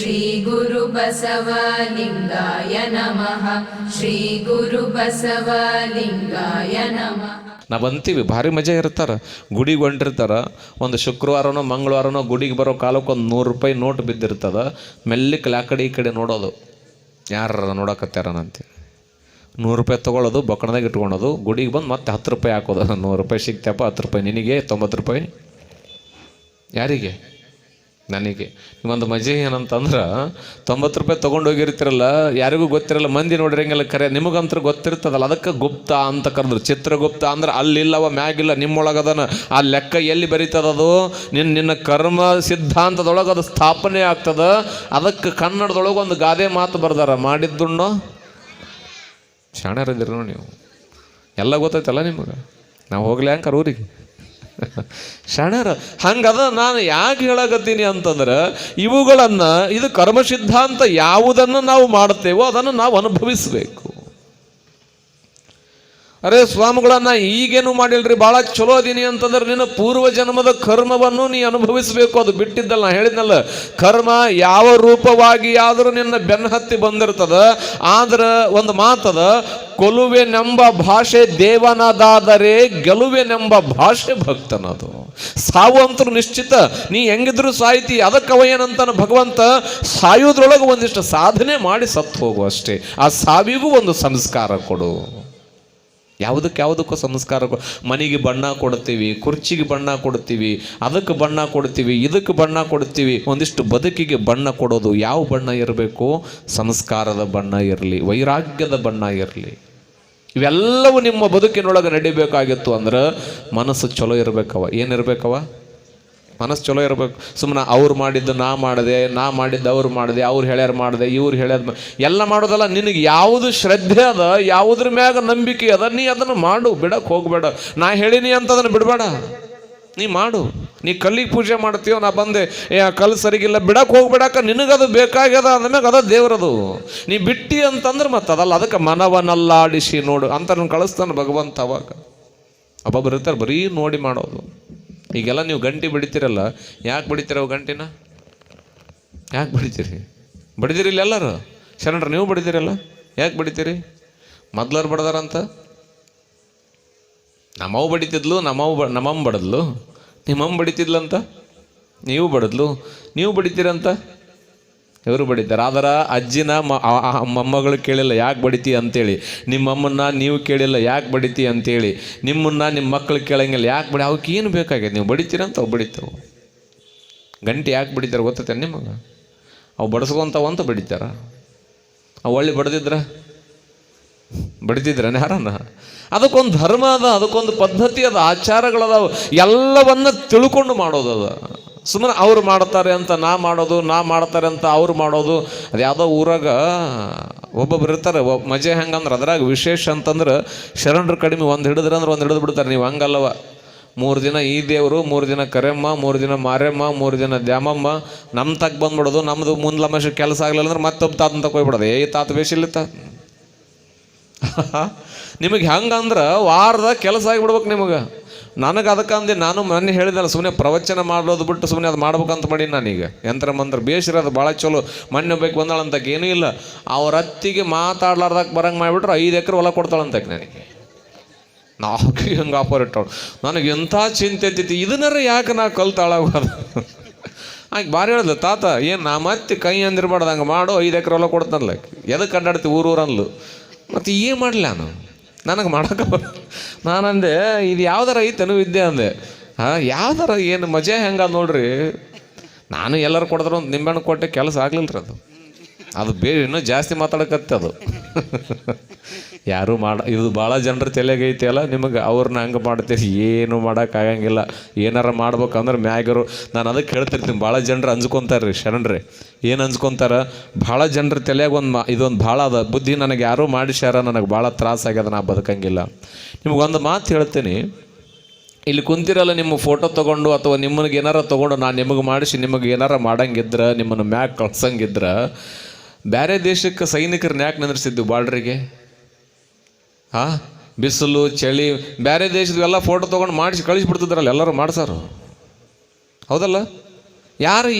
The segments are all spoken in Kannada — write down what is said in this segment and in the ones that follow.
ಶ್ರೀ ಗುರು ಬಸವಲಿಂಗಾಯ ನಮಃ ಶ್ರೀ ಗುರು ಬಸವಲಿಂಗಾಯ ನಮಃ ನಾವು ಅಂತೀವಿ, ಭಾರಿ ಮಜಾ ಇರ್ತಾರೆ. ಗುಡಿಗೆ ಹೊಂಟಿರ್ತಾರೆ ಒಂದು ಶುಕ್ರವಾರನೋ, ಮಂಗಳವಾರನೋ ಗುಡಿಗೆ ಬರೋ ಕಾಲಕ್ಕೆ ಒಂದು ನೂರು ರೂಪಾಯಿ ನೋಟ್ ಬಿದ್ದಿರ್ತದೆ. ಮೆಲ್ಲಿಕ್ಕೆ ಆ ಕಡೆ ಈ ಕಡೆ ನೋಡೋದು. ಯಾರು ನೋಡಕತ್ತಾರನಂತೆ ನೂರು ರೂಪಾಯಿ ತೊಗೊಳೋದು, ಬೊಕ್ಕಣದಾಗ ಇಟ್ಕೊಳೋದು. ಗುಡಿಗೆ ಬಂದು ಮತ್ತೆ ಹತ್ತು ರೂಪಾಯಿ ಹಾಕೋದು. ನೂರು ರೂಪಾಯಿ ಸಿಗ್ತಪ್ಪ ಹತ್ತು ರೂಪಾಯಿ ನಿನಗೆ, ತೊಂಬತ್ತು ರೂಪಾಯಿ. ಯಾರಿಗೆ? ನನಗೆ. ಒಂದು ಮಜೆ ಏನಂತಂದ್ರೆ, ತೊಂಬತ್ತು ರೂಪಾಯಿ ತೊಗೊಂಡು ಹೋಗಿರ್ತಿರಲ್ಲ, ಯಾರಿಗೂ ಗೊತ್ತಿರಲ್ಲ, ಮಂದಿ ನೋಡಿರಂಗಿಲ್ಲ ಕರೆ ನಿಮಗಂತೂ ಗೊತ್ತಿರ್ತದಲ್ಲ, ಅದಕ್ಕೆ ಗುಪ್ತ ಅಂತ ಕರೆದ್ರು. ಚಿತ್ರಗುಪ್ತ ಅಂದ್ರೆ ಅಲ್ಲಿಲ್ಲವ, ಮ್ಯಾಗಿಲ್ಲ, ನಿಮ್ಮೊಳಗದನ. ಆ ಲೆಕ್ಕ ಎಲ್ಲಿ ಬರೀತದದು ನಿನ್ನ ನಿನ್ನ ಕರ್ಮ ಸಿದ್ಧಾಂತದೊಳಗೆ ಅದು ಸ್ಥಾಪನೆ ಆಗ್ತದ. ಅದಕ್ಕೆ ಕನ್ನಡದೊಳಗೆ ಒಂದು ಗಾದೆ ಮಾತು ಬರ್ದಾರ, ಮಾಡಿದ್ದುಣ್ಣು? ಶಾಣ್ಯರಿದ್ದೀರ ನೀವು. ಎಲ್ಲ ಗೊತ್ತೈತಲ್ಲ ನಿಮಗೆ? ನಾವು ಹೋಗ್ಲಿ ಅಂಕರ್ ಊರಿಗೆ. ಶಾಣ್ಯರ ಹಂಗದ ನಾನು ಯಾಕೆ ಹೇಳಕತ್ತೀನಿ ಅಂತಂದ್ರೆ, ಇವುಗಳನ್ನು, ಇದು ಕರ್ಮ ಸಿದ್ಧಾಂತ ಯಾವುದನ್ನು ನಾವು ಮಾಡುತ್ತೇವೋ ಅದನ್ನು ನಾವು ಅನುಭವಿಸಬೇಕು. ಅರೆ ಸ್ವಾಮಿಗಳನ್ನ ಈಗೇನು ಮಾಡಿಲ್ರಿ? ಭಾಳ ಚಲೋ ಅದೀನಿ ಅಂತಂದ್ರೆ ನಿನ್ನ ಪೂರ್ವ ಜನ್ಮದ ಕರ್ಮವನ್ನು ನೀ ಅನುಭವಿಸಬೇಕು. ಅದು ಬಿಟ್ಟಿದ್ದಲ್ಲ, ನಾ ಹೇಳಿದ್ನಲ್ಲ. ಕರ್ಮ ಯಾವ ರೂಪವಾಗಿ ಆದರೂ ನಿನ್ನ ಬೆನ್ನಹತ್ತಿ ಬಂದಿರ್ತದ. ಆದ್ರೆ ಒಂದು ಮಾತದ, ಕೊಲುವೆನೆಂಬ ಭಾಷೆ ದೇವನದಾದರೆ ಗೆಲುವೆನೆಂಬ ಭಾಷೆ ಭಕ್ತನದು. ಸಾವು ಅಂತರೂ ನಿಶ್ಚಿತ, ನೀ ಹೆಂಗಿದ್ರು ಸಾಯ್ತಿ ಅದಕ್ಕವ ಏನಂತಾನೆ ಭಗವಂತ, ಸಾಯೋದ್ರೊಳಗೆ ಒಂದಿಷ್ಟು ಸಾಧನೆ ಮಾಡಿ ಸತ್ತು ಹೋಗು ಅಷ್ಟೇ. ಆ ಸಾವಿಗೂ ಒಂದು ಸಂಸ್ಕಾರ ಕೊಡು. ಯಾವುದಕ್ಕೆ ಯಾವುದಕ್ಕೂ ಸಂಸ್ಕಾರ ಮನೆಗೆ ಬಣ್ಣ ಕೊಡ್ತೀವಿ, ಕುರ್ಚಿಗೆ ಬಣ್ಣ ಕೊಡ್ತೀವಿ, ಅದಕ್ಕೆ ಬಣ್ಣ ಕೊಡ್ತೀವಿ, ಇದಕ್ಕೆ ಬಣ್ಣ ಕೊಡ್ತೀವಿ. ಒಂದಿಷ್ಟು ಬದುಕಿಗೆ ಬಣ್ಣ ಕೊಡೋದು ಯಾವ ಬಣ್ಣ ಇರಬೇಕು? ಸಂಸ್ಕಾರದ ಬಣ್ಣ ಇರಲಿ, ವೈರಾಗ್ಯದ ಬಣ್ಣ ಇರಲಿ. ಇವೆಲ್ಲವೂ ನಿಮ್ಮ ಬದುಕಿನೊಳಗೆ ನಡಿಬೇಕಾಗಿತ್ತು ಅಂದ್ರೆ ಮನಸ್ಸು ಚಲೋ ಇರಬೇಕವ ಏನಿರ್ಬೇಕವ ಮನಸ್ಸು ಚಲೋ ಇರಬೇಕು. ಸುಮ್ಮನೆ ಅವ್ರು ಮಾಡಿದ್ದು ನಾ ಮಾಡಿದೆ, ನಾ ಮಾಡಿದ್ದು ಅವ್ರು ಮಾಡಿದೆ, ಅವ್ರು ಹೇಳ್ಯಾರ ಮಾಡಿದೆ, ಇವ್ರು ಹೇಳ್ಯಾರ ಎಲ್ಲ ಮಾಡೋದಲ್ಲ, ನಿನಗೆ ಯಾವುದು ಶ್ರದ್ಧೆ ಅದ, ಯಾವುದ್ರ ಮ್ಯಾಗ ನಂಬಿಕೆ ಅದ, ನೀ ಅದನ್ನು ಮಾಡು ಬಿಡಕ್ಕೆ ಹೋಗಬೇಡ. ನಾ ಹೇಳಿನಿ ಅಂತ ಅದನ್ನು ಬಿಡಬೇಡ. ನೀ ಮಾಡು. ನೀ ಕಲ್ಲಿಗೆ ಪೂಜೆ ಮಾಡ್ತೀಯೋ, ನಾ ಬಂದೆ, ಏ, ಆ ಕಲ್ಲು ಸರಿಗಿಲ್ಲ ಬಿಡಕ್ಕೆ ಹೋಗ್ಬಿಡಕ್ಕ ನಿನಗದು ಬೇಕಾಗ್ಯದ ಅಂದಮ್ಯಾಗ ಅದ ದೇವ್ರದು. ನೀ ಬಿಟ್ಟಿ ಅಂತಂದ್ರೆ ಮತ್ತೆ ಅದಲ್ಲ, ಅದಕ್ಕೆ ಮನವನಲ್ಲಾಡಿಸಿ ನೋಡು ಅಂತ ಕಳಿಸ್ತಾನೆ ಭಗವಂತ ಅವಾಗ. ಒಬ್ಬೊಬ್ರು ಇರ್ತಾರೆ, ಬರೀ ನೋಡಿ ಮಾಡೋದು. ಈಗೆಲ್ಲ ನೀವು ಗಂಟೆ ಬಡಿತೀರಲ್ಲ, ಯಾಕೆ ಬಡಿತೀರ ಗಂಟಿನ? ಯಾಕೆ ಬಡಿತೀರಿ? ಬಡಿದಿರಿ ಇಲ್ಲಿ ಎಲ್ಲರೂ? ಶರಣರು, ನೀವು ಬಡಿದಿರಲ್ಲ? ಯಾಕೆ ಬಡಿತೀರಿ? ಮೊದ್ಲರು ಬಡ್ದಾರಂತ? ನಮ್ಮವು ಬಡಿತಿದ್ಲು ನಮ್ಮವು ಬ, ನಮ್ಮಮ್ಮ ಬಡದ್ಲು. ನಿಮ್ಮಮ್ಮ ಬಡಿತಿದ್ಲಂತ? ನೀವು ಬಡದ್ಲು. ನೀವು ಬಡಿತೀರಂತ? ಇವರು ಬಡಿತಾರೆ. ಆದ್ರೆ ಅಜ್ಜಿನ ಮೊಮ್ಮಗಳು ಕೇಳಿಲ್ಲ, ಯಾಕೆ ಬಡಿತಿ ಅಂತೇಳಿ. ನಿಮ್ಮಮ್ಮನ್ನ ನೀವು ಕೇಳಿಲ್ಲ, ಯಾಕೆ ಬಡಿತಿ ಅಂತೇಳಿ. ನಿಮ್ಮನ್ನ ನಿಮ್ಮ ಮಕ್ಕಳು ಕೇಳಂಗಿಲ್ಲ, ಯಾಕೆ ಬಡಿ ಅವಕ್ಕೆ ಏನು ಬೇಕಾಗ್ಯದ ನೀವು ಬಡಿತೀರಂತ ಅವು ಬಡಿತವು ಗಂಟೆ ಯಾಕೆ ಬಡಿತಾರೆ ಗೊತ್ತೈತೆ ನಿಮಗೆ? ಅವು ಬಡಿಸ್ಕೊಂತಾವ ಅಂತ ಬಡಿತಾರ. ಅವು ಒಳ್ಳೆ ಬಡ್ದಿದ್ರ? ಬಡಿತಿದ್ರ ಯಾರನ್ನ? ಅದಕ್ಕೊಂದು ಧರ್ಮ ಅದ, ಅದಕ್ಕೊಂದು ಪದ್ಧತಿ ಅದ ಆಚಾರಗಳದಾವ ಎಲ್ಲವನ್ನ ತಿಳ್ಕೊಂಡು ಮಾಡೋದು ಅದ. ಸುಮ್ಮನೆ ಅವ್ರು ಮಾಡ್ತಾರೆ ಅಂತ ನಾ ಮಾಡೋದು, ನಾ ಮಾಡ್ತಾರೆ ಅಂತ ಅವ್ರು ಮಾಡೋದು. ಅದು ಯಾವುದೋ ಊರಾಗ ಒಬ್ಬೊಬ್ರು ಇರ್ತಾರೆ. ಒಬ್ಬ ಮಜೆ ಹೆಂಗಂದ್ರೆ ಅದ್ರಾಗ ವಿಶೇಷ ಅಂತಂದ್ರೆ ಶರಣರು ಕಡಿಮೆ ಒಂದು ಹಿಡಿದ್ರೆ ಅಂದ್ರೆ ಒಂದು ಹಿಡಿದು ಬಿಡ್ತಾರೆ. ನೀವು ಹಂಗಲ್ಲವ. ಮೂರು ದಿನ ಈ ದೇವರು, ಮೂರು ದಿನ ಕರೆಮ್ಮ, ಮೂರು ದಿನ ಮಾರೆಮ್ಮ, ಮೂರು ದಿನ ದ್ಯಾಮಮ್ಮ. ನಮ್ಮ ತಕ್ಕ ಬಂದ್ಬಿಡೋದು ನಮ್ಮದು ಮುಂದ್ಲಮಶ ಕೆಲಸ ಆಗಲಿಲ್ಲ ಅಂದ್ರೆ ಮತ್ತೊಬ್ಬ ತಾತನ ತಕ ಹೋಗ್ಬಿಡೋದು. ಏ ತಾತ ಬೇಸಿಲ್ಲ ತಾತ ನಿಮಗೆ ಹೆಂಗಂದ್ರೆ ವಾರದ ಕೆಲಸ ಆಗಿಬಿಡ್ಬೇಕು ನಿಮಗೆ. ನನಗೆ ಅದಕ್ಕೆ ಅಂದೆ, ನಾನು ಮೊನ್ನೆ ಹೇಳಿದಲ್ಲ ಸುಮ್ಮನೆ ಪ್ರವಚನ ಮಾಡೋದು ಬಿಟ್ಟು ಸುಮ್ಮನೆ ಅದು ಮಾಡ್ಬೇಕಂತ ಮಾಡಿ ನಾನೀಗ ಯಂತ್ರ ಮಂತ್ರ ಬೇಸಿರೋದು ಭಾಳ ಚಲೋ. ಮೊನ್ನೆ ಬೇಕು ಬಂದಾಳಂತಕ್ಕೆ ಏನೂ ಇಲ್ಲ. ಅವ್ರ ಅತ್ತಿಗೆ ಮಾತಾಡ್ಲಾರ್ದಕ್ಕೆ ಬರಂಗೆ ಮಾಡಿಬಿಟ್ರೆ ಐದು ಎಕರೆ ಹೊಲ ಕೊಡ್ತಾಳಂತಕ್ಕೆ ನನಗೆ. ನಾಲ್ಕು ಹಂಗೆ ಇಟ್ಟವಳು. ನನಗೆ ಎಂಥ ಚಿಂತೆ ಇರ್ತೈತಿ ಇದನ್ನಾರ ಯಾಕೆ ನಾ ಕಲ್ತಾಳಾಗೋದು? ಹಾಗೆ ಭಾರಿ ಹೇಳಿದ್ಲು, ತಾತ, ಏನು ನಾ ಮತ್ತೆ ಕೈ ಅಂದಿರ್ಬಾರ್ದು, ಹಂಗೆ ಮಾಡು, ಐದು ಎಕರೆ ಹೊಲ ಕೊಡ್ತಾನಲ್ಲ ಎದಕ್ಕೆ ಅಡ್ಡಾಡ್ತಿ ಊರು ಊರನ್ಲು ಮತ್ತು ಏನು ಮಾಡಲಿ ನಾನು? ನನಗೆ ಮಾಡೋಕೆ ನಾನು ನಾನಂದೆ, ಇದು ಯಾವ್ದಾರ ಐತನು ವಿದ್ಯೆ ಅಂದೆ. ಹಾಂ, ಯಾವ್ದಾರ ಏನು ಮಜಾ ಹೆಂಗ ನೋಡ್ರಿ? ನಾನು ಎಲ್ಲರೂ ಕೊಡಿದ್ರು ಒಂದು ನಿಂಬೆಣ್ಣು ಕೊಟ್ಟೆ, ಕೆಲಸ ಆಗ್ಲಿಲ್ಲ ರೀ ಅದು. ಅದು ಬೇರೆ ಇನ್ನೂ ಜಾಸ್ತಿ ಮಾತಾಡಕತ್ತೆ ಅದು. ಯಾರು ಮಾಡ, ಇದು ಭಾಳ ಜನರ ತಲೆಗೈತಿ ಅಲ್ಲ, ನಿಮಗೆ ಅವ್ರನ್ನ ಹಂಗೆ ಮಾಡ್ತೀರಿ, ಏನು ಮಾಡೋಕ್ಕಾಗಂಗಿಲ್ಲ ಏನಾರ ಮಾಡ್ಬೇಕಂದ್ರೆ ಮ್ಯಾಗರು, ನಾನು ಅದಕ್ಕೆ ಹೇಳ್ತಿರ್ತೀನಿ, ಭಾಳ ಜನರು ಅಂಜ್ಕೊತಾರೆ ರೀ ಶರಣ್ರಿ. ಏನು ಅಂಜ್ಕೊತಾರೆ? ಭಾಳ ಜನರ ತಲೆಯಾಗ ಒಂದು ಮಾ, ಇದೊಂದು ಭಾಳ ಅದ. ಬುದ್ಧಿ ನನಗೆ ಯಾರೂ ಮಾಡಿಸ್ಯಾರ ನನಗೆ ಭಾಳ ತ್ರಾಸಾಗ್ಯದ ನಾ ಬದುಕಂಗಿಲ್ಲ. ನಿಮಗೊಂದು ಮಾತು ಹೇಳ್ತೀನಿ. ಇಲ್ಲಿ ಕುಂತಿರಲ್ಲ, ನಿಮ್ಮ ಫೋಟೋ ತೊಗೊಂಡು ಅಥವಾ ನಿಮ್ಮನಿಗೆ ಏನಾರ ತೊಗೊಂಡು ನಾನು ನಿಮಗೆ ಮಾಡಿಸಿ, ನಿಮಗೆ ಏನಾರ ಮಾಡಂಗಿದ್ರೆ, ನಿಮ್ಮನ್ನು ಮ್ಯಾಗ ಕಳ್ಸಂಗಿದ್ರೆ ಬೇರೆ ದೇಶಕ್ಕೆ ಸೈನಿಕರನ್ನ ಯಾಕೆ ನಿಂದ್ರಿಸಿದ್ದು ಬಾರ್ಡ್ರಿಗೆ ಹಾಂ? ಬಿಸಿಲು, ಚಳಿ ಬೇರೆ ದೇಶದವೆಲ್ಲ ಫೋಟೋ ತೊಗೊಂಡು ಮಾಡಿಸಿ ಕಳಿಸ್ಬಿಡ್ತಿದ್ರಲ್ಲ ಎಲ್ಲರೂ ಮಾಡ್ಸಾರು. ಹೌದಲ್ಲ? ಯಾರು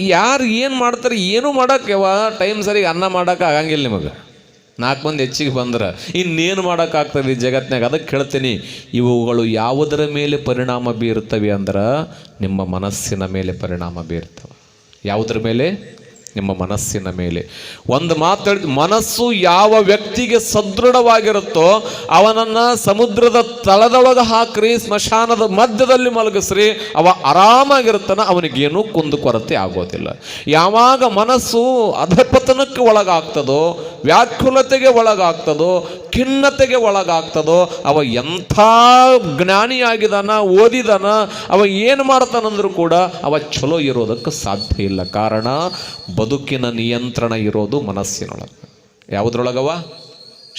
ಯಾರು ಏನು ಮಾಡ್ತಾರೆ ಏನೂ ಮಾಡೋಕ್ಕೆ ಟೈಮ್ ಸರಿಗೆ ಅನ್ನ ಮಾಡೋಕೆ ಆಗಂಗಿಲ್ಲ ನಿಮಗೆ. ನಾಲ್ಕು ಮಂದಿ ಹೆಚ್ಚಿಗೆ ಬಂದ್ರೆ, ಇನ್ನೇನು ಮಾಡೋಕ್ಕಾಗ್ತದೆ ಈ ಜಗತ್ತಿನಾಗ ಅದಕ್ಕೆ ಹೇಳ್ತೀನಿ ಇವುಗಳು ಯಾವುದರ ಮೇಲೆ ಪರಿಣಾಮ ಬೀರುತ್ತವೆ ಅಂದ್ರೆ ನಿಮ್ಮ ಮನಸ್ಸಿನ ಮೇಲೆ ಪರಿಣಾಮ ಬೀರ್ತವೆ ಯಾವುದರ ಮೇಲೆ? ನಿಮ್ಮ ಮನಸ್ಸಿನ ಮೇಲೆ. ಒಂದು ಮಾತಾಡಿದ ಮನಸ್ಸು ಯಾವ ವ್ಯಕ್ತಿಗೆ ಸದೃಢವಾಗಿರುತ್ತೋ ಅವನನ್ನು ಸಮುದ್ರದ ತಳದೊಳಗೆ ಹಾಕ್ರಿ, ಸ್ಮಶಾನದ ಮಧ್ಯದಲ್ಲಿ ಮಲಗಿಸ್ರಿ, ಅವ ಆರಾಮಾಗಿರುತ್ತಾನೆ, ಅವನಿಗೇನೂ ಕುಂದು ಕೊರತೆ ಆಗೋದಿಲ್ಲ. ಯಾವಾಗ ಮನಸ್ಸು ಅಧಪತನಕ್ಕೆ ಒಳಗಾಗ್ತದೋ, ವ್ಯಾಕುಲತೆಗೆ ಒಳಗಾಗ್ತದೋ, ಖಿನ್ನತೆಗೆ ಒಳಗಾಗ್ತದೋ, ಅವ ಎಂಥ ಜ್ಞಾನಿಯಾಗಿದಾನ, ಓದಿದಾನ, ಅವ ಏನು ಮಾಡ್ತಾನಂದ್ರೂ ಕೂಡ ಅವ ಚಲೋ ಇರೋದಕ್ಕೆ ಸಾಧ್ಯ ಇಲ್ಲ. ಕಾರಣ ಬದುಕಿನ ನಿಯಂತ್ರಣ ಇರೋದು ಮನಸ್ಸಿನೊಳಗೆ. ಯಾವುದ್ರೊಳಗವ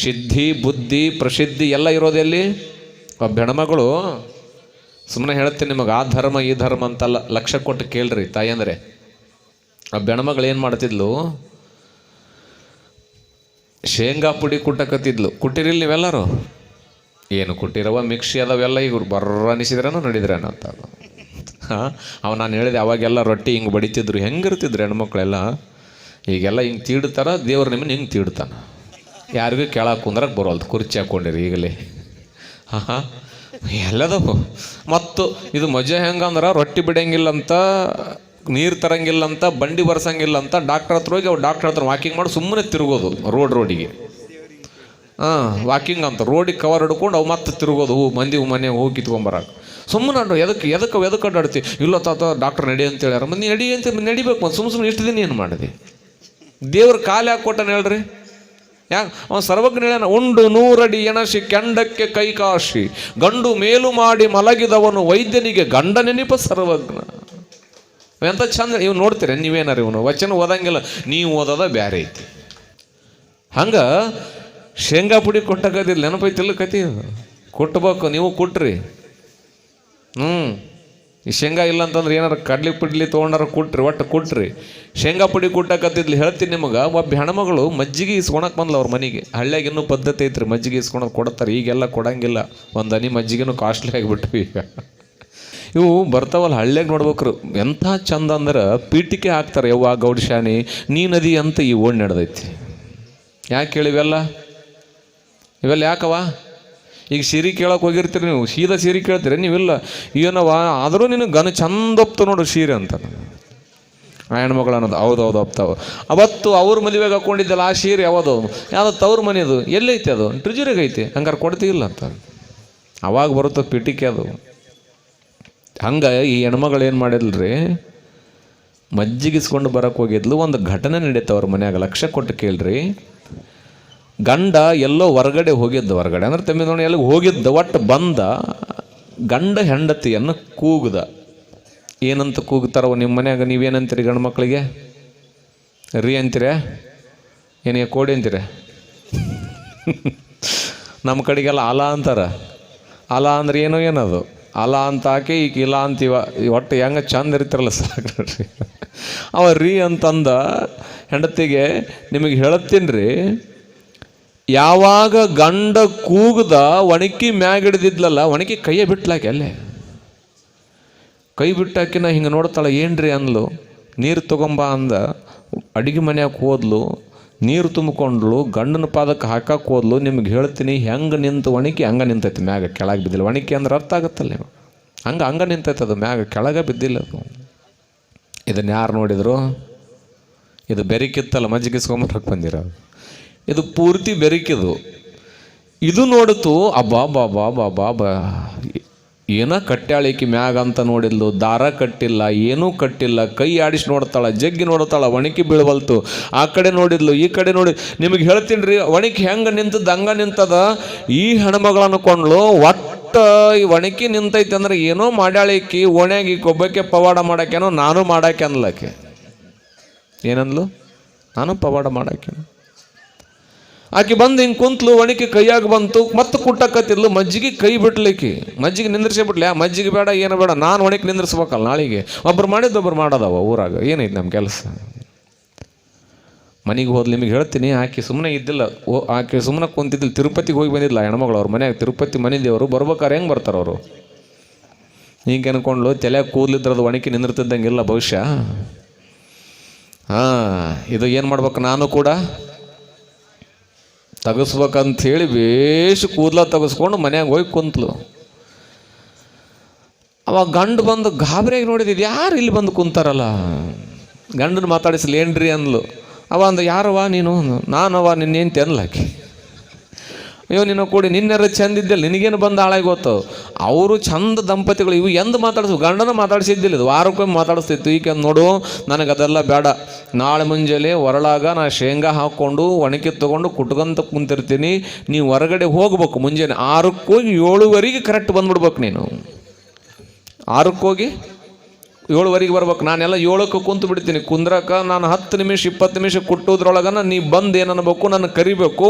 ಸಿದ್ಧಿ ಬುದ್ಧಿ, ಪ್ರಸಿದ್ಧಿ ಎಲ್ಲ ಇರೋದೆಲ್ಲಿ ಒಬ್ಬ ಬೆಣಮಗಳು ಸುಮ್ಮನೆ ಹೇಳ್ತೀನಿ ನಿಮಗೆ, ಆ ಧರ್ಮ, ಈ ಧರ್ಮ ಅಂತಲ್ಲ, ಲಕ್ಷ ಕೊಟ್ಟು ಕೇಳ್ರಿ ತಾಯಿ ಅಂದರೆ. ಆ ಬೆಣಮಗಳು ಏನು ಮಾಡ್ತಿದ್ಲು? ಶೇಂಗಾ ಪುಡಿ ಕುಟ್ಟಕತ್ತಿದ್ಲು. ಕುಟ್ಟಿರಿಲ್ಲ ನೀವೆಲ್ಲರೂ? ಏನು ಕುಟ್ಟಿರವ ಮಿಕ್ಸಿ ಅದಾವೆಲ್ಲ ಈಗ ಬರ್ರ ಅನಿಸಿದ್ರೇನೋ, ನಡಿದ್ರೇನೋ ಅಂತ ಅವ ನಾನು ಹೇಳಿದೆ, ಅವಾಗೆಲ್ಲ ರೊಟ್ಟಿ ಹಿಂಗೆ ಬಡಿತಿದ್ರು. ಹೆಂಗಿರ್ತಿದ್ರು ಹೆಣ್ಮಕ್ಳೆಲ್ಲ? ಈಗೆಲ್ಲ ಹಿಂಗೆ ತೀಡ್ತಾರ, ದೇವ್ರು ನಿಮ್ಮನ್ನ ಹಿಂಗೆ ತೀಡ್ತಾನೆ. ಯಾರಿಗೂ ಕೆಳಗೆ ಕುಂದ್ರಕ್ಕೆ ಬರೋಲ್ದು, ಕುರ್ಚಿ ಹಾಕ್ಕೊಂಡಿರಿ ಈಗಲೇ. ಹಾಂ ಹಾಂ ಮತ್ತು ಇದು ಮಜಾ ಹೆಂಗಂದ್ರೆ, ರೊಟ್ಟಿ ಬಿಡಂಗಿಲ್ಲ ಅಂತ ನೀರು ತರಂಗಿಲ್ಲ ಅಂತ ಬಂಡಿ ಬರ್ಸಂಗಿಲ್ಲ ಅಂತ ಡಾಕ್ಟರ್ ಹತ್ರ ಹೋಗಿ ಅವ್ರು ಡಾಕ್ಟರ್ ಹತ್ರ ವಾಕಿಂಗ್ ಮಾಡಿ ಸುಮ್ಮನೆ ತಿರುಗೋದು ರೋಡ್ ರೋಡಿಗೆ ಹಾಂ ವಾಕಿಂಗ್ ಅಂತ ರೋಡಿಗೆ ಕವರ್ ಹಿಡ್ಕೊಂಡು ಅವು ಮತ್ತೆ ತಿರುಗೋದು, ಹೂ, ಮಂದಿ ಮನೆಗೆ ಹೋಗಿ ಕಿತ್ಕೊಂಬರಕ್ಕೆ ಸುಮ್ಮನೆ ಅಡ್ಡು ಎದಕ್ಕೆ ಎದಕ್ಕೆ ಎದಕ್ಕೆ ಅಡ್ಡಾಡ್ತಿ? ಇಲ್ಲ ತಾತ ಡಾಕ್ಟರ್ ನಡಿ ಅಂತ ಹೇಳ್ಯಾರ. ಮತ್ತೆ ನಡಿ ಅಂತ ನಡಿಬೇಕು ಮತ್ತೆ ಸುಮ್ಮ ಸುಮ್ಮನೆ ಇಷ್ಟು ದಿನ ಏನು ಮಾಡಿದೆ? ದೇವ್ರ ಕಾಲು ಯಾಕೆ ಕೊಟ್ಟನ ಹೇಳ್ರಿ? ಯಾಕೆ? ಅವನು ಸರ್ವಜ್ಞ ಹೇಳ್ಯಾನ, ಉಂಡು ನೂರಡಿ ಎಣಸಿ ಕೆಂಡಕ್ಕೆ ಕೈ ಕಾಶಿ, ಗಂಡು ಮೇಲು ಮಾಡಿ ಮಲಗಿದವನು ವೈದ್ಯನಿಗೆ ಗಂಡ ನೆನಪ ಸರ್ವಜ್ಞ. ಎಂತ ಚಂದ, ಇವ್ ನೋಡ್ತೀರ, ನೀವೇನಾರ ಇವನು? ವಚನ ಓದಂಗಿಲ್ಲ, ನೀವು ಓದೋದ ಬ್ಯಾರೆ ಐತಿ. ಹಂಗ ಶೇಂಗಾ ಪುಡಿ ಕೊಟ್ಟಕ್ಕದಿಲ್ಲ ನೆನಪೈತಿಲ್ಲ ಕತಿ ಕೊಟ್ಬೇಕು, ನೀವು ಕೊಟ್ರಿ. ಹ್ಞೂ ಈ ಶೇಂಗಾ ಇಲ್ಲ ಅಂತಂದ್ರೆ ಏನಾರ ಕಡ್ಲಿ ಪಿಡ್ಲಿ ತೊಗೊಂಡಾರ ಕೊಟ್ರಿ, ಒಟ್ಟು ಕೊಟ್ರಿ. ಶೇಂಗಾ ಪುಡಿ ಕುಟ್ಟಕತ್ತಿದ್ಲಿ ಹೇಳ್ತೀನಿ ನಿಮಗೆ, ಒಬ್ಬ ಹೆಣ್ಮಗಳು ಮಜ್ಜಿಗೆ ಇಸ್ಕೊಳಕ್ಕೆ ಬಂದ್ಲ ಅವ್ರ ಮನೆಗೆ. ಹಳ್ಳಿಯಾಗ ಇನ್ನೂ ಪದ್ಧತಿ ಐತ್ರಿ, ಮಜ್ಜಿಗೆ ಇಸ್ಕೊಳಕ್ಕೆ ಕೊಡ್ತಾರೆ, ಈಗೆಲ್ಲ ಕೊಡಂಗಿಲ್ಲ. ಒಂದು ಹನಿ ಮಜ್ಜಿಗೆನೂ ಕಾಸ್ಟ್ಲಿ ಆಗಿಬಿಟ್ವಿ. ಈಗ ಇವು ಬರ್ತಾವಲ್ಲ ಹಳ್ಳಿಯಾಗ ನೋಡ್ಬೇಕ್ರು, ಎಂಥ ಚಂದ ಅಂದ್ರೆ ಪೀಟಿಕೆ ಹಾಕ್ತಾರೆ, ಯವ್ವ ಗೌಡಶಾನಿ ನೀ ನದಿ ಅಂತ ಈ ಓಣ್ ನಡೆದೈತಿ. ಯಾಕೆ ಕೇಳಿವೆಲ್ಲ? ಇವೆಲ್ಲ ಯಾಕವ ಈಗ ಸೀರೆ ಕೇಳಕ್ಕೆ ಹೋಗಿರ್ತೀರಿ ನೀವು, ಸೀದಾ ಸೀರೆ ಕೇಳ್ತೀರಿ, ನೀವಿಲ್ಲ. ಏನವ ಆದರೂ ನಿನಗೆ ಘನ ಚಂದ ಒಪ್ತು ನೋಡು ಸೀರೆ ಅಂತ. ಆ ಹೆಣ್ಮಗಳು ಅನ್ನೋದು ಹೌದು ಹೌದು ಒಪ್ತಾವ. ಅವತ್ತು ಅವ್ರ ಮದುವೆಗೆ ಹಾಕೊಂಡಿದ್ದಲ್ಲ ಆ ಸೀರೆ ಯಾವುದು? ಯಾವುದೋ ತವ್ರ ಮನೆಯದು ಎಲ್ಲೈತೆ ಅದು? ಟ್ರಿಜುರಿಗೆ ಐತೆ. ಹಂಗಾರೆ ಕೊಡ್ತಿಲ್ಲ ಅಂತ. ಅವಾಗ ಬರುತ್ತೆ ಪಿಟಿಕೆ ಅದು. ಹಂಗೆ ಈ ಹೆಣ್ಮಗಳು ಏನು ಮಾಡಿದ್ರಿ ಮಜ್ಜಿಗಿಸ್ಕೊಂಡು ಬರೋಕ್ಕೆ ಹೋಗಿದ್ಲು. ಒಂದು ಘಟನೆ ನಡೀತು ಅವ್ರ ಮನ್ಯಾಗ. ಲಕ್ಷ ಕೊಟ್ಟು ಕೇಳ್ರಿ. ಗಂಡ ಎಲ್ಲೋ ಹೊರಗಡೆ ಹೋಗಿದ್ದ ಹೊರಗಡೆ, ಅಂದ್ರೆ ತಮಿಳ್ನಾಡು ಎಲ್ಲಿಗೆ ಹೋಗಿದ್ದ, ಒಟ್ಟು ಬಂದ ಗಂಡ ಹೆಂಡತಿಯನ್ನು ಕೂಗ್ದ. ಏನಂತ ಕೂಗ್ತಾರವ ನಿಮ್ಮ ಮನ್ಯಾಗ, ನೀವೇನಂತೀರಿ ಗಂಡು ಮಕ್ಕಳಿಗೆ? ರೀ ಅಂತೀರ? ಏನೇ ಕೋಡಿ ಅಂತೀರ? ನಮ್ಮ ಕಡೆಗೆಲ್ಲ ಅಲ ಅಂತಾರ. ಅಲ ಅಂದ್ರೆ ಏನೋ ಏನದು? ಅಲ ಅಂತ ಹಾಕಿ ಈಗ ಇಲ್ಲ ಅಂತೀವ. ಒಟ್ಟು ಹೆಂಗೆ ಚಂದ ಇರ್ತಿರಲ್ಲ ಸರ್ ಅವ ರೀ ಅಂತಂದ ಹೆಂಡತಿಗೆ, ನಿಮಗೆ ಹೇಳತ್ತೀನಿ ರೀ ಯಾವಾಗ ಗಂಡ ಕೂಗ್ದ ಒಣಕಿ ಮ್ಯಾಗ ಹಿಡ್ದಿದ್ಲಲ್ಲ, ಒಣಕಿ ಕೈಯೇ ಬಿಟ್ಲಾಕೆ ಅಲ್ಲೇ. ಕೈ ಬಿಟ್ಟಾಕಿನ ಹಿಂಗೆ ನೋಡ್ತಾಳೆ, ಏನ್ರಿ ಅನ್ಲು ನೀರು ತಗೊಂಬ ಅಂದ. ಅಡಿಗೆ ಮನೆಯಾಗ ಹೋದ್ಲು, ನೀರು ತುಂಬಿಕೊಂಡ್ಲು, ಗಂಡನ ಪಾದಕ್ಕೆ ಹಾಕಕ್ಕೆ ಹೋದ್ಲು, ನಿಮ್ಗೆ ಹೇಳ್ತೀನಿ, ಹೆಂಗೆ ನಿಂತು ಒಣಕಿ, ಹಂಗೆ ನಿಂತೈತಿ ಮ್ಯಾಗ, ಕೆಳಗೆ ಬಿದ್ದಿಲ್ಲ. ಒಣಕಿ ಅಂದ್ರೆ ಅರ್ಥ ಆಗುತ್ತಲ್ಲ ನೀವು ಹಂಗೆ ಹಂಗೆ ನಿಂತೈತೆ ಅದು ಮ್ಯಾಗ, ಕೆಳಗೆ ಬಿದ್ದಿಲ್ಲ ಅದು. ಇದನ್ನು ಯಾರು ನೋಡಿದ್ರು? ಇದು ಬೆರಿಕಿತ್ತಲ್ಲ ಮಜ್ಜಿಗಿಸ್ಕೊಂಬರಕ್ಕೆ ಬಂದಿರೋದು. ಇದು ಪೂರ್ತಿ ಬೆರಿಕಿದು. ಇದು ನೋಡಿತು, ಅಬ್ಬಾ ಬಾ ಬಾ ಬಾ ಬಾ ಏನ ಕಟ್ಟ್ಯಾಳಿಕಿ ಮ್ಯಾಗ ಅಂತ ನೋಡಿದ್ಲು, ದಾರ ಕಟ್ಟಿಲ್ಲ, ಏನೂ ಕಟ್ಟಿಲ್ಲ, ಕೈ ಆಡಿಸಿ ನೋಡ್ತಾಳೆ, ಜಗ್ಗಿ ನೋಡ್ತಾಳೆ, ಒಣಕಿ ಬೀಳವಲ್ತು. ಆ ಕಡೆ ನೋಡಿದ್ಲು, ಈ ಕಡೆ ನೋಡಿ, ನಿಮಗೆ ಹೇಳ್ತೀನಿ ರೀ ಒಣಕಿ ಹೆಂಗೆ ನಿಂತದ, ಹಂಗ ನಿಂತದ? ಈ ಹೆಣ್ಮಗಳನ್ನು ಅನ್ಕೊಂಡ್ಲು ಒಟ್ಟು ಈ ಒಣಕಿ ನಿಂತೈತೆ ಅಂದ್ರೆ ಏನೋ ಮಾಡ್ಯಾಳಿಕಿ, ಓಣ್ಯಾಗಿ ಕೊಬ್ಬಕ್ಕೆ ಪವಾಡ ಮಾಡಾಕೇನೋ ನಾನು ಮಾಡಾಕೆ ಅನ್ಲಕ್ಕೆ ಏನಂದ್ಲು? ನಾನು ಪವಾಡ ಮಾಡಾಕೆ ಆಕೆ ಬಂದು ಹಿಂಗೆ ಕುಂತ್ಲು, ಒಣಕಿ ಕೈಯಾಗ ಬಂತು, ಮತ್ತೆ ಕುಟ್ಟಕತ್ತಿದ್ಲು, ಮಜ್ಜಿಗೆ ಕೈ ಬಿಡ್ಲಿಕ್ಕೆ ಮಜ್ಜಿಗೆ ನಿಂದ್ರಿಸೇ ಬಿಡ್ಲಿ ಆ ಮಜ್ಜಿಗೆ ಬೇಡ, ಏನು ಬೇಡ, ನಾನು ಒಣಕಿ ನಿಂದ್ರಿಸ್ಬೇಕಲ್ಲ ನಾಳೆಗೆ. ಒಬ್ರು ಮಾಡಿದ್ದು ಒಬ್ರು ಮಾಡೋದವ ಊರಾಗ ಏನೈತೆ ನಮ್ಮ ಕೆಲಸ? ಮನೆಗೆ ಹೋದ್ಲು, ನಿಮಗೆ ಹೇಳ್ತೀನಿ, ಆಕೆ ಸುಮ್ಮನೆ ಇದ್ದಿಲ್ಲ. ಓ, ಆಕೆ ಸುಮ್ಮನೆ ಕುಂತಿದ್ದಿಲ್ಲ, ತಿರುಪತಿಗೆ ಹೋಗಿ ಬಂದಿಲ್ಲ ಹೆಣ್ಮಗಳು ಅವ್ರ ಮನ್ಯಾಗ. ತಿರುಪತಿ ಮನೆ ದೇವರು ಬರ್ಬೇಕಾರೆ ಹೆಂಗೆ ಬರ್ತಾರೆ ಅವರು? ಹಿಂಗೆ ಅನ್ಕೊಂಡ್ಲು ತಲೆ ಕೂದಲಿದ್ರದು ಒಣಕಿ ನಿಂದಿರ್ತಿದ್ದಂಗಿಲ್ಲ ಬಹುಶಃ ಹಾಂ, ಇದು ಏನು ಮಾಡ್ಬೇಕು ನಾನು ಕೂಡ? ತೆಗಿಸ್ಬೇಕಂತ ಹೇಳಿ ಬೇಷ್ ಕೂದಲ ತೆಗೆಸ್ಕೊಂಡು ಮನ್ಯಾಗ ಹೋಗಿ ಕುಂತ್ಲು. ಅವಾಗ ಗಂಡು ಬಂದು ಗಾಬರಿಯಾಗಿ ನೋಡಿದ್ದು ಯಾರು ಇಲ್ಲಿ ಬಂದು ಕುಂತಾರಲ್ಲ? ಗಂಡನ ಮಾತಾಡಿಸ್ಲೇನ್ರಿ ಅಂದ್ಲು. ಅವ ಅಂದ ಯಾರವ ನೀನು? ನಾನವ ನಿನ್ನೇಂತಿ ಅನ್ಲಾಕಿ ಅಯ್ಯೋ ನಿನ್ನ ಕೂಡಿ ನಿನ್ನೆರ ಚಂದ ಇದ್ದಿಲ್ಲ ನಿನಗೇನು ಬಂದು ಹಾಳಾಗಿ ಗೊತ್ತು ಅವರು ಚಂದ ದಂಪತಿಗಳು, ಇವು ಎಂದು ಮಾತಾಡಿಸು, ಗಂಡನ ಮಾತಾಡಿಸಿದ್ದಿಲ್ಲ ಇದು, ವಾರಕ್ಕೊಮ್ಮೆ ಮಾತಾಡಿಸ್ತಿತ್ತು. ಈಗ ನೋಡು ನನಗೆ ಅದೆಲ್ಲ ಬೇಡ. ನಾಳೆ ಮುಂಜಾನೆ ಹೊರಳಾಗ ನಾ ಶೇಂಗಾ ಹಾಕ್ಕೊಂಡು, ಒಣಕೆ ತೊಗೊಂಡು ಕುಟ್ಕೊಂತ ಕುಂತಿರ್ತೀನಿ. ನೀವು ಹೊರಗಡೆ ಹೋಗ್ಬೇಕು ಮುಂಜಾನೆ. ಆರಕ್ಕೋಗಿ ಏಳುವರೆಗೆ ಕರೆಕ್ಟ್ ಬಂದ್ಬಿಡ್ಬೇಕು ನೀನು. ಆರಕ್ಕೆ ಹೋಗಿ ಏಳುವರೆಗೆ ಬರ್ಬೇಕು. ನಾನೆಲ್ಲ ಏಳಕ್ಕೆ ಕುಂತು ಬಿಡ್ತೀನಿ. ಕುಂದ್ರಕ್ಕೆ ನಾನು ಹತ್ತು ನಿಮಿಷ, ಇಪ್ಪತ್ತು ನಿಮಿಷ ಕುಟ್ಟೋದ್ರೊಳಗನ ನೀ ಬಂದು ಏನು ಅನ್ಬೇಕು ನನ್ನ ಕರಿಬೇಕು.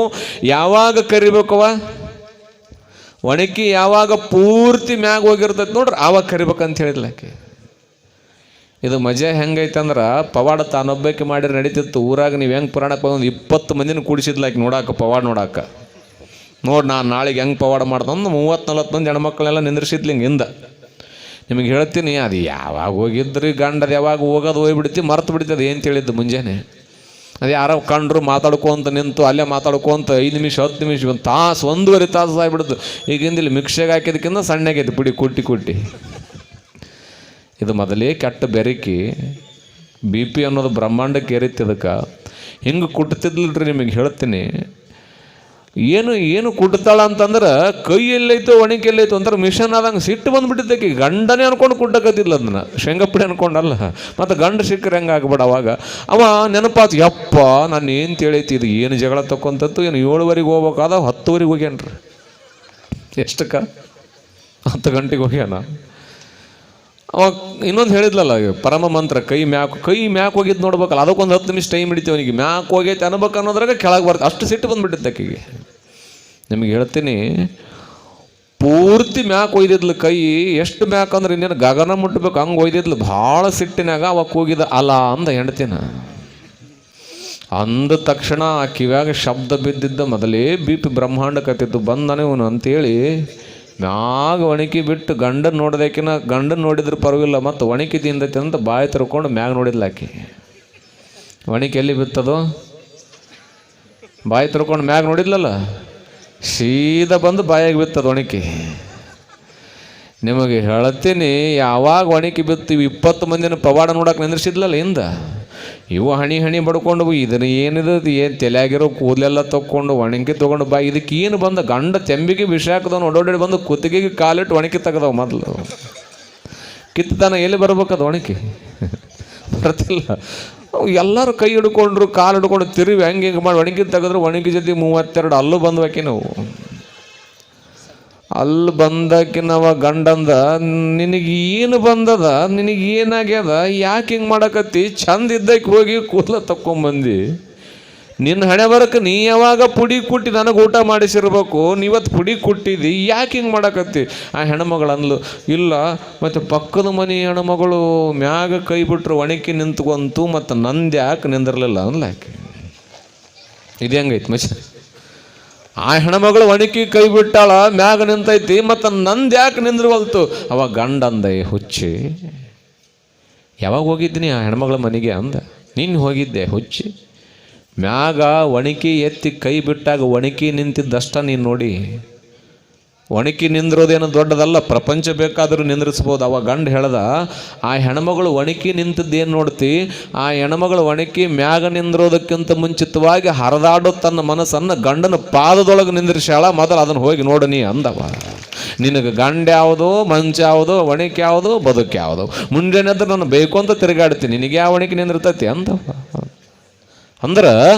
ಯಾವಾಗ ಕರಿಬೇಕವ ಒಣಕಿ ಯಾವಾಗ ಪೂರ್ತಿ ಮ್ಯಾಗ ಹೋಗಿರ್ತೈತೆ ನೋಡ್ರಿ, ಆವಾಗ ಕರಿಬೇಕಂತ ಹೇಳಿದ್ಲಾಕೆ ಇದು ಮಜಾ ಹೆಂಗೈತೆ ಅಂದ್ರೆ ಪವಾಡ ತಾನೊಬ್ಬಕ್ಕೆ ಮಾಡಿದ್ರೆ ನಡೀತಿತ್ತು. ಊರಾಗ ನೀವು ಹೆಂಗೆ ಪುರಾಣಕ್ಕೆ ಒಂದು ಇಪ್ಪತ್ತು ಮಂದಿನ ಕೂಡಿಸಿದ್ಲಾಕಿ ನೋಡಾಕ, ಪವಾಡ ನೋಡಾಕ. ನೋಡಿ ನಾನು ನಾಳೆಗೆ ಹೆಂಗೆ ಪವಾಡ ಮಾಡ್ದು ಮೂವತ್ತು ನಲ್ವತ್ತು ಮಂದಿ ಹೆಣ್ಮಕ್ಳನ್ನೆಲ್ಲ ನಿಂದ್ರಿಸಿದ್ಲಿ ಹಿಂಗೆ ನಿಮಗೆ ಹೇಳ್ತೀನಿ, ಅದು ಯಾವಾಗ ಹೋಗಿದ್ರಿ ಗಂಡದು ಯಾವಾಗ ಹೋಗೋದು, ಹೋಗ್ಬಿಡ್ತಿ, ಮರ್ತು ಬಿಡ್ತದೆ ಏನು ತಿಳಿದ್ದು ಮುಂಜಾನೆ? ಅದು ಯಾರೋ ಕಂಡ್ರು ಮಾತಾಡ್ಕೊಂತ ನಿಂತು, ಅಲ್ಲೇ ಮಾತಾಡ್ಕೊಂತ ಐದು ನಿಮಿಷ, ಹತ್ತು ನಿಮಿಷ, ಒಂದು ತಾಸು, ಒಂದೂವರೆ ತಾಸು ಆಗಿಬಿಡ್ತು. ಈಗಿಂದ ಇಲ್ಲಿ ಮಿಕ್ಸಿಗೆ ಹಾಕಿದಕ್ಕಿಂತ ಸಣ್ಣಗೈತಿ ಪುಡಿ, ಕುಟ್ಟಿ ಕುಟ್ಟಿ. ಇದು ಮೊದಲೇ ಕೆಟ್ಟ ಬೆರಕಿ, ಬಿ ಪಿ ಅನ್ನೋದು ಬ್ರಹ್ಮಾಂಡಕ್ಕೆ ಏರಿತ್ತು ಅದಕ್ಕೆ ಹಿಂಗೆ ರೀ ನಿಮಗೆ ಹೇಳ್ತೀನಿ ಏನು ಏನು ಕುಟ್ತಾಳ ಅಂತಂದ್ರೆ ಕೈ ಎಲ್ಲೈತೋ ಒಣಕೆ ಎಲ್ಲೈತೋ ಅಂತಾರೆ ಮಿಷನ್ ಆದಂಗೆ ಸಿಟ್ಟು ಬಂದ್ಬಿಟ್ಟಿದ್ದಕ್ಕೆ. ಗಂಡನೇ ಅನ್ಕೊಂಡು ಕುಡ್ಡಕತ್ತಿಲ್ಲ ಅದನ್ನ. ಶೇಂಗಪ್ಪಡಿ ಅನ್ಕೊಂಡಲ್ಲ. ಮತ್ತು ಗಂಡ ಸಿಕ್ಕರೆ ಹೆಂಗೆ ಆಗ್ಬೇಡ ಅವಾಗ. ಅವ ನೆನಪಾತು, ಯಪ್ಪ, ನಾನು ಏನು ತಿಳೈತಿ, ಇದು ಏನು ಜಗಳ ತಕ್ಕೊಂತದ್ದು ಏನು ಏಳುವರೆಗೆ ಹೋಗ್ಬೇಕಾದ ಹತ್ತುವರೆಗೆ ಹೋಗ್ಯಾನ್ರಿ. ಎಷ್ಟಕ್ಕ ಹತ್ತು ಗಂಟೆಗೆ ಹೋಗ್ಯಾನ. ಅವಾಗ ಇನ್ನೊಂದು ಹೇಳಿದ್ಲಲ್ಲ ಪರಮ ಮಂತ್ರ, ಕೈ ಮ್ಯಾಕ್ ಕೈ ಮ್ಯಾಕ್ ಹೋಗಿದ್ದು ನೋಡ್ಬೇಕಲ್ಲ, ಅದಕ್ಕೊಂದು ಹತ್ತು ನಿಮಿಷ ಟೈಮ್ ಹಿಡಿತೀವಿ ಅವನಿಗೆ. ಮ್ಯಾಕ್ ಹೋಗೈತೆ ಅನ್ಬೇಕು ಅನ್ನೋದ್ರಾಗ ಕೆಳಗೆ ಬರ್ತದೆ ಅಷ್ಟು ಸಿಟ್ಟು ಬಂದ್ಬಿಟ್ಟಿತ್ತು ಆಕೆಗೆ ನಿಮಗೆ ಹೇಳ್ತೀನಿ, ಪೂರ್ತಿ ಮ್ಯಾಕ್ ಒಯ್ದಿದ್ಲು ಕೈ, ಎಷ್ಟು ಮ್ಯಾಕ್ ಅಂದ್ರೆ ಇನ್ನೇನು ಗಗನ ಮುಟ್ಬೇಕು, ಹಂಗೆ ಒಯ್ದಿದ್ಲು, ಭಾಳ ಸಿಟ್ಟಿನಾಗ ಅವಕ್ಕೆ ಹೋಗಿದ ಅಲ ಅಂದ ಹೆಂಡ್ತಿನ. ಅಂದ ತಕ್ಷಣ ಆ ಕಿವ್ಯಾಗ ಶಬ್ದ ಬಿದ್ದಿದ್ದ, ಮೊದಲೇ ಬಿ ಪಿ ಬ್ರಹ್ಮಾಂಡ ಕತ್ತಿತ್ತು ಬಂದನೆ ಇವನು ಅಂತೇಳಿ, ಮ್ಯಾಗ ಒಣಕಿ ಬಿಟ್ಟು ಗಂಡನ ನೋಡ್ದಕಿನ ಗಂಡನ ನೋಡಿದ್ರೆ ಪರವಾಗಿಲ್ಲ, ಮತ್ತು ಒಣಕಿ ತಿಂದೈತಿ ಅಂತ ಬಾಯಿ ತರ್ಕೊಂಡು ಮ್ಯಾಗ ನೋಡಿದ್ಲ ಆಕಿ. ಒಣಕಿ ಎಲ್ಲಿ ಬಿತ್ತದು? ಬಾಯಿ ತರ್ಕೊಂಡು ಮ್ಯಾಗ ನೋಡಿದ್ಲಲ್ಲ? ಸೀದಾ ಬಂದು ಬಾಯಾಗಿ ಬಿತ್ತದ ಒಣಕಿ. ನಿಮಗೆ ಹೇಳ್ತೀನಿ, ಯಾವಾಗ ಒಣಕಿ ಬಿತ್ತು ಇಪ್ಪತ್ತು ಮಂದಿನ ಪವಾಡ ನೋಡಕ್ಕೆ ನಿಂದ್ರಿಸಿದ್ಲಲ್ಲ ಹಿಂದ? ಇವು ಹಣಿ ಹಣಿ ಬಡ್ಕೊಂಡು, ಇದನ್ನ ಏನಿದೆ ಏನು ತಲೆಯಾಗಿರೋ ಕೂದಲೆಲ್ಲ ತಕ್ಕೊಂಡು ಒಣಗಿ ತೊಗೊಂಡು ಬಾ, ಇದಕ್ಕೆ ಏನು ಬಂದ? ಗಂಡ ತೆಂಬಿಗೆ ವಿಷ ಹಾಕದವನು ಒಡೋಡಿ ಬಂದು ಕುತ್ತಿಗೆಗೆ ಕಾಲಿಟ್ಟು ಒಣಕಿ ತೆಗದವು ಮೊದಲು. ಕಿತ್ತತನ ಎಲ್ಲಿ ಬರ್ಬೇಕದು ಒಣಕಿ? ಬರ್ತಿಲ್ಲ. ಎಲ್ಲರೂ ಕೈ ಹಿಡ್ಕೊಂಡ್ರು, ಕಾಲು ಹಿಡ್ಕೊಂಡು ತಿರುವಿ, ಹಂಗೆ ಹಿಂಗೆ ಮಾಡಿ ಒಣಗಿ ತೆಗೆದ್ರು, ಒಣಗಿ ಜೊತೆ ಮೂವತ್ತೆರಡು ಅಲ್ಲೂ ಬಂದ್ವಾಕಿ ನಾವು. ಅಲ್ಲಿ ಬಂದಾಕಿನವ ಗಂಡಂದ, ನಿನಗೆ ಏನು ಬಂದದ, ನಿನಗೆ ಏನಾಗ್ಯದ, ಯಾಕೆ ಹಿಂಗೆ ಮಾಡಕತ್ತಿ? ಚಂದ ಇದ್ದಕ್ಕೆ ಹೋಗಿ ಕೂದಲ ತಕ್ಕೊಂಬಂದು. ನಿನ್ನ ಹಣೆ ಬರಕ್ಕೆ ನೀ ಯಾವಾಗ ಪುಡಿ ಕುಟ್ಟಿ ನನಗೆ ಊಟ ಮಾಡಿಸಿರ್ಬೇಕು ನೀವತ್ತು ಪುಡಿ ಕುಟ್ಟಿದಿ, ಯಾಕೆ ಹಿಂಗೆ ಮಾಡಕತ್ತಿ? ಆ ಹೆಣ್ಮಗಳು ಅಂದ್ಲು, ಇಲ್ಲ, ಮತ್ತು ಪಕ್ಕದ ಮನೆ ಹೆಣ್ಮಗಳು ಮ್ಯಾಗ ಕೈ ಬಿಟ್ರು ಒಣಕಿ ನಿಂತ್ಕೊಂತು, ಮತ್ತು ನಂದು ಯಾಕೆ ನಿಂದಿರಲಿಲ್ಲ ಅಂದ್ಲ ಯಾಕೆ ಇದು ಹೆಂಗೈತಿ ಮಚ್ಚ? ಆ ಹೆಣ್ಮಗಳು ಒಣಕಿ ಕೈ ಬಿಟ್ಟಾಳ, ಮ್ಯಾಗ ನಿಂತೈತಿ, ಮತ್ತು ನಂದು ಯಾಕೆ ನಿಂದ್ರವಲ್ತು? ಅವಾಗ ಗಂಡ ಅಂದ ಹುಚ್ಚಿ. ಯಾವಾಗ ಹೋಗಿದ್ದೀನಿ ಆ ಹೆಣ್ಮಗಳ ಮನೆಗೆ ಅಂದ? ನೀನು ಹೋಗಿದ್ದೆ ಹುಚ್ಚಿ. ಮ್ಯಾಗ ಒಣಕಿ ಎತ್ತಿ ಕೈ ಬಿಟ್ಟಾಗ ಒಣಕಿ ನಿಂತಿದ್ದಷ್ಟ ನೀನು ನೋಡಿ. ಒಣಕಿ ನಿಂದಿರೋದೇನು ದೊಡ್ಡದಲ್ಲ, ಪ್ರಪಂಚ ಬೇಕಾದರೂ ನಿಂದ್ರಿಸ್ಬೋದು. ಅವ ಗಂಡು ಹೇಳ್ದ, ಆ ಹೆಣ್ಮಗಳು ಒಣಕಿ ನಿಂತದ್ದೇನು ನೋಡ್ತಿ? ಆ ಹೆಣ್ಮಗಳು ಒಣಕಿ ಮ್ಯಾಗ ನಿಂದ್ರೋದಕ್ಕಿಂತ ಮುಂಚಿತವಾಗಿ ಹರಿದಾಡೋ ತನ್ನ ಮನಸ್ಸನ್ನು ಗಂಡನ ಪಾದದೊಳಗೆ ನಿಂದ್ರಿಸ್ಯಾಳ, ಮೊದಲು ಅದನ್ನು ಹೋಗಿ ನೋಡನಿ ಅಂದವ. ನಿನಗೆ ಗಂಡ ಯಾವುದು, ಮಂಚ ಯಾವುದು, ಒಣಕಿ ಯಾವುದು, ಬದುಕು ಯಾವುದು? ಮುಂಜಾನೆ ಎದ್ದು ನಾನು ಬೇಕು ಅಂತ ತಿರುಗಾಡ್ತೀನಿ ನಿನಗೆ ಯಾವ ಒಣಕಿ ನಿಂದಿರ್ತೈತಿ ಅಂದವ. ಅಂದ್ರೆ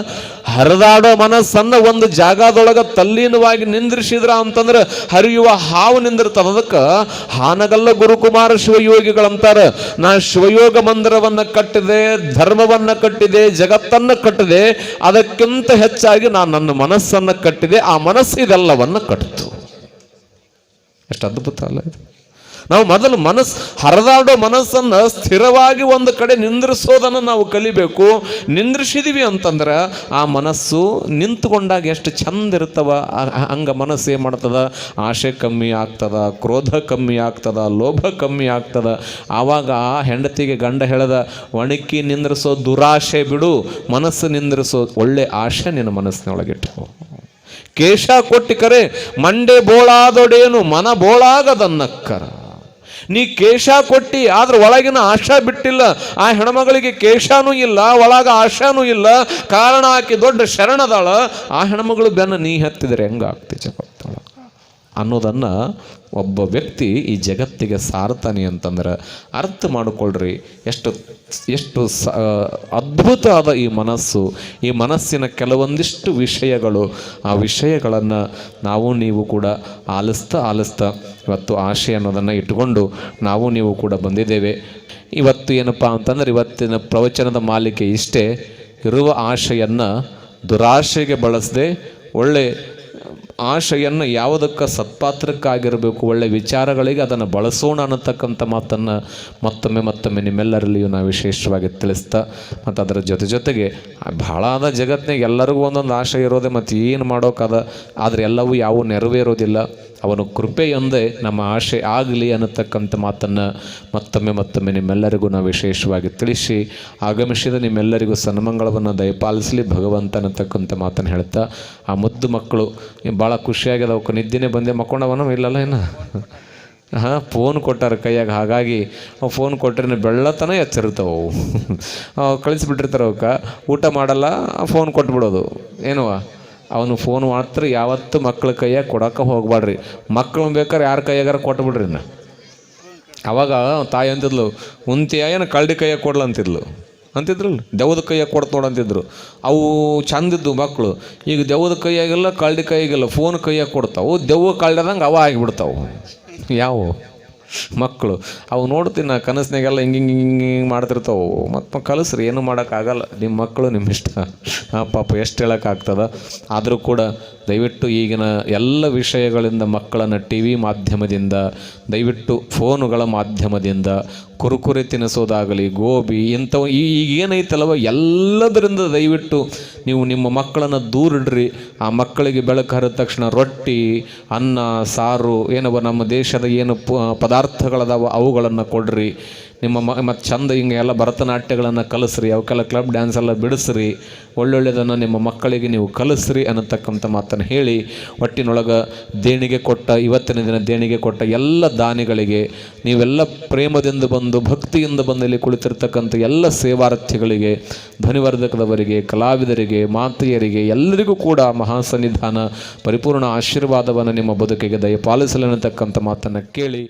ಹರಿದಾಡೋ ಮನಸ್ಸನ್ನ ಒಂದು ಜಾಗದೊಳಗೆ ತಲ್ಲೀನವಾಗಿ ನಿಂದ್ರಿಸಿದ್ರ ಅಂತಂದ್ರೆ ಹರಿಯುವ ಹಾವು ನಿಂದಿರ್ತದ ಅದಕ್ಕೆ ಹಾನಗಲ್ಲ ಗುರುಕುಮಾರ ಶಿವಯೋಗಿಗಳಂತಾರೆ ನಾ ಶಿವಯೋಗ ಮಂದಿರವನ್ನ ಕಟ್ಟಿದೆ, ಧರ್ಮವನ್ನ ಕಟ್ಟಿದೆ, ಜಗತ್ತನ್ನ ಕಟ್ಟಿದೆ, ಅದಕ್ಕಿಂತ ಹೆಚ್ಚಾಗಿ ನಾನು ನನ್ನ ಮನಸ್ಸನ್ನ ಕಟ್ಟಿದೆ, ಆ ಮನಸ್ಸು ಇದೆಲ್ಲವನ್ನು ಕಟ್ಟಿತು ಎಷ್ಟು ಅದ್ಭುತ ಅಲ್ಲ ಇದು. ನಾವು ಮೊದಲು ಮನಸ್ಸು ಹರಿದಾಡೋ ಮನಸ್ಸನ್ನು ಸ್ಥಿರವಾಗಿ ಒಂದು ಕಡೆ ನಿಂದ್ರಿಸೋದನ್ನು ನಾವು ಕಲಿಬೇಕು. ನಿಂದ್ರಿಸಿದೀವಿ ಅಂತಂದ್ರೆ ಆ ಮನಸ್ಸು ನಿಂತುಕೊಂಡಾಗ ಎಷ್ಟು ಚಂದ ಇರ್ತವ ಹಂಗ ಮನಸ್ಸು ಏನು ಮಾಡ್ತದ? ಆಶೆ ಕಮ್ಮಿ ಆಗ್ತದ, ಕ್ರೋಧ ಕಮ್ಮಿ ಆಗ್ತದ, ಲೋಭ ಕಮ್ಮಿ ಆಗ್ತದ. ಆವಾಗ ಆ ಹೆಂಡತಿಗೆ ಗಂಡ ಹೇಳದ, ಒಣಕಿ ನಿಂದ್ರಿಸೋ ದುರಾಶೆ ಬಿಡು, ಮನಸ್ಸು ನಿಂದ್ರಿಸೋ ಒಳ್ಳೆ ಆಶೆ ನಿನ್ನ ಮನಸ್ಸಿನೊಳಗಿಟ್ಟು ಕೇಶ ಕೊಟ್ಟಿ ಕರೆ, ಮಂಡೆ ಬೋಳಾದೊಡೇನು, ಮನ ಬೋಳಾಗದನ್ನಕ್ಕರ. ನೀ ಕೇಶ ಕೊಟ್ಟಿ, ಆದ್ರೆ ಒಳಗಿನ ಆಶಾ ಬಿಟ್ಟಿಲ್ಲ. ಆ ಹೆಣ್ಮಗಳಿಗೆ ಕೇಶಾನೂ ಇಲ್ಲ, ಒಳಗ ಆಶಾನೂ ಇಲ್ಲ. ಕಾರಣ ಆಕಿ ದೊಡ್ಡ ಶರಣದಾಳ. ಆ ಹೆಣ್ಮಗಳು ಬೆನ್ನ ನೀ ಹತ್ತಿದ್ರೆ ಹೆಂಗಾಗ್ತಿ ಜಗತ್ತೊಳ ಅನ್ನೋದನ್ನು ಒಬ್ಬ ವ್ಯಕ್ತಿ ಈ ಜಗತ್ತಿಗೆ ಸಾರ್ತಾನೆ ಅಂತಂದ್ರೆ ಅರ್ಥ ಮಾಡಿಕೊಳ್ಳ್ರಿ ಎಷ್ಟು ಎಷ್ಟು ಸ ಅದ್ಭುತ ಆದ ಈ ಮನಸ್ಸು, ಈ ಮನಸ್ಸಿನ ಕೆಲವೊಂದಿಷ್ಟು ವಿಷಯಗಳು, ಆ ವಿಷಯಗಳನ್ನು ನಾವು ನೀವು ಕೂಡ ಆಲಿಸ್ತಾ ಆಲಿಸ್ತಾ ಇವತ್ತು ಆಶೆ ಅನ್ನೋದನ್ನು ಇಟ್ಟುಕೊಂಡು ನಾವು ನೀವು ಕೂಡ ಬಂದಿದ್ದೇವೆ. ಇವತ್ತು ಏನಪ್ಪ ಅಂತಂದ್ರೆ ಇವತ್ತಿನ ಪ್ರವಚನದ ಮಾಲಿಕೆ ಇಷ್ಟೇ, ಇರುವ ಆಶೆಯನ್ನು ದುರಾಶೆಗೆ ಬಳಸದೆ ಒಳ್ಳೆ ಆಶೆಯನ್ನು ಯಾವುದಕ್ಕೆ ಸತ್ಪಾತ್ರಕ್ಕಾಗಿರಬೇಕು, ಒಳ್ಳೆ ವಿಚಾರಗಳಿಗೆ ಅದನ್ನು ಬಳಸೋಣ ಅನ್ನತಕ್ಕಂಥ ಮಾತನ್ನು ಮತ್ತೊಮ್ಮೆ ಮತ್ತೊಮ್ಮೆ ನಿಮ್ಮೆಲ್ಲರಲ್ಲಿಯೂ ನಾವು ವಿಶೇಷವಾಗಿ ತಿಳಿಸ್ತಾ, ಮತ್ತು ಅದರ ಜೊತೆ ಜೊತೆಗೆ ಭಾಳ ಆದ ಜಗತ್ತಿನಾಗ ಎಲ್ಲರಿಗೂ ಒಂದೊಂದು ಆಶೆ ಇರೋದೆ, ಮತ್ತು ಏನು ಮಾಡೋಕ್ಕದ ಆದರೆ ಎಲ್ಲವೂ ಯಾವೂ ನೆರವೇರೋದಿಲ್ಲ. ಅವನು ಕೃಪೆಯೊಂದೇ ನಮ್ಮ ಆಶೆ ಆಗಲಿ ಅನ್ನತಕ್ಕಂಥ ಮಾತನ್ನು ಮತ್ತೊಮ್ಮೆ ಮತ್ತೊಮ್ಮೆ ನಿಮ್ಮೆಲ್ಲರಿಗೂ ನಾವು ವಿಶೇಷವಾಗಿ ತಿಳಿಸಿ ಆಗಮಿಸಿದ ನಿಮ್ಮೆಲ್ಲರಿಗೂ ಸನ್ಮಂಗಳವನ್ನು ದಯಪಾಲಿಸಲಿ, ಭಗವಂತ ಅನ್ನತಕ್ಕಂಥ ಮಾತನ್ನು ಹೇಳ್ತಾ, ಆ ಮುದ್ದು ಮಕ್ಕಳು ಭಾಳ ಖುಷಿಯಾಗ್ಯದ, ಅವಕ್ಕೆ ನಿದ್ದೆನೇ ಬಂದೆ, ಮಕ್ಕೊಂಡವನು ಇಲ್ಲಲ್ಲ ಏನು ಹಾಂ ಫೋನ್ ಕೊಟ್ಟಾರ ಕೈಯಾಗ, ಹಾಗಾಗಿ ಫೋನ್ ಕೊಟ್ಟರೆ ಬೆಳ್ಳತನ ಎಚ್ಚರಿರ್ತಾವೆ ಅವು ಕಳಿಸ್ಬಿಟ್ಟಿರ್ತಾರೆ ಅವಕ್ಕೆ, ಊಟ ಮಾಡಲ್ಲ ಫೋನ್ ಕೊಟ್ಬಿಡೋದು. ಏನವ ಅವನು ಫೋನ್ ಮಾತ್ರ ಯಾವತ್ತು ಮಕ್ಳ ಕೈಯಾಗ ಕೊಡೋಕೆ ಹೋಗ್ಬೇಡ್ರಿ ಮಕ್ಳು ಬೇಕಾದ್ರೆ ಯಾರ ಕೈಯಾಗಾರ ಕೊಟ್ಬಿಡ್ರಿ ನಾ ಅವಾಗ ತಾಯಿ ಅಂತಿದ್ಲು ಮುಂತಿ ಏನು ಕಳ್ಳಿ ಕೈಯಾಗ ಕೊಡ್ಲ? ಅಂತಿದ್ಲು. ಅಂತಿದ್ರಲ್ಲ ದೆವ್ವದ ಕೈಯಾಗ ಕೊಡ್ತು ನೋಡ ಅಂತಿದ್ರು. ಅವು ಚಂದಿದ್ದು ಮಕ್ಕಳು ಈಗ ದೆವ್ವದ ಕೈಯಾಗಿಲ್ಲ, ಕಳ್ಳಿ ಕೈಯಾಗಿಲ್ಲ ಫೋನ್ ಕೈಯಾಗ ಕೊಡ್ತಾವು, ದೆವ್ವ ಕಳ್ಳದಂಗೆ ಅವ ಆಗಿಬಿಡ್ತಾವು. ಯಾವ? ಮಕ್ಕಳು. ಅವು ನೋಡ್ತೀನಿ ನಾ ಕನಸಿನಾಗೆಲ್ಲ ಹಿಂಗೆ ಹಿಂಗೆ ಹಿಂಗೆ ಹಿಂಗೆ ಮಾಡ್ತಿರ್ತಾವೆ. ಮತ್ತು ಕಲಿಸ್ರಿ ಏನು ಮಾಡೋಕ್ಕಾಗಲ್ಲ. ನಿಮ್ಮ ಮಕ್ಕಳು ನಿಮ್ಮ ಇಷ್ಟ ಆ ಪಾಪ ಎಷ್ಟು ಹೇಳೋಕ್ಕಾಗ್ತದ? ಆದರೂ ಕೂಡ ದಯವಿಟ್ಟು ಈಗಿನ ಎಲ್ಲ ವಿಷಯಗಳಿಂದ ಮಕ್ಕಳನ್ನು ಟಿ ವಿ ಮಾಧ್ಯಮದಿಂದ, ದಯವಿಟ್ಟು ಫೋನುಗಳ ಮಾಧ್ಯಮದಿಂದ ಕುರುಕುರೆ ತಿನ್ನಿಸೋದಾಗಲಿ ಗೋಬಿ ಇಂಥವು ಈ ಈಗ ಏನೈತಲ್ಲವ ಎಲ್ಲದರಿಂದ ದಯವಿಟ್ಟು ನೀವು ನಿಮ್ಮ ಮಕ್ಕಳನ್ನು ದೂರಿಡ್ರಿ ಆ ಮಕ್ಕಳಿಗೆ ಬೆಳಕು ಹರಿದ ತಕ್ಷಣ ರೊಟ್ಟಿ, ಅನ್ನ, ಸಾರು, ಏನವ ನಮ್ಮ ದೇಶದ ಏನು ಪದಾರ್ಥಗಳದಾವ ಅವುಗಳನ್ನು ಕೊಡ್ರಿ. ನಿಮ್ಮ ಮ ಮತ್ತು ಚಂದ ಹಿಂಗೆ ಎಲ್ಲ ಭರತನಾಟ್ಯಗಳನ್ನು ಕಲಿಸ್ರಿ, ಅವಕ್ಕೆಲ್ಲ ಕ್ಲಬ್ ಡ್ಯಾನ್ಸ್ ಎಲ್ಲ ಬಿಡಿಸ್ರಿ ಒಳ್ಳೊಳ್ಳೆಯದನ್ನು ನಿಮ್ಮ ಮಕ್ಕಳಿಗೆ ನೀವು ಕಲಿಸ್ರಿ ಅನ್ನತಕ್ಕಂಥ ಮಾತನ್ನು ಹೇಳಿ, ಒಟ್ಟಿನೊಳಗೆ ದೇಣಿಗೆ ಕೊಟ್ಟ, ಇವತ್ತಿನ ದಿನ ದೇಣಿಗೆ ಕೊಟ್ಟ ಎಲ್ಲ ದಾನಿಗಳಿಗೆ, ನೀವೆಲ್ಲ ಪ್ರೇಮದಿಂದ ಬಂದು, ಭಕ್ತಿಯಿಂದ ಬಂದು ಇಲ್ಲಿ ಕುಳಿತಿರ್ತಕ್ಕಂಥ ಎಲ್ಲ ಸೇವಾರ್ಥಿಗಳಿಗೆ ಧ್ವನಿವರ್ಧಕದವರಿಗೆ, ಕಲಾವಿದರಿಗೆ, ಮಾತೆಯರಿಗೆ, ಎಲ್ಲರಿಗೂ ಕೂಡ ಮಹಾಸನ್ನಿಧಾನ, ಪರಿಪೂರ್ಣ ಆಶೀರ್ವಾದವನ್ನು ನಿಮ್ಮ ಬದುಕಿಗೆ ದಯಪಾಲಿಸಲನ್ನತಕ್ಕಂಥ ಮಾತನ್ನು ಕೇಳಿ.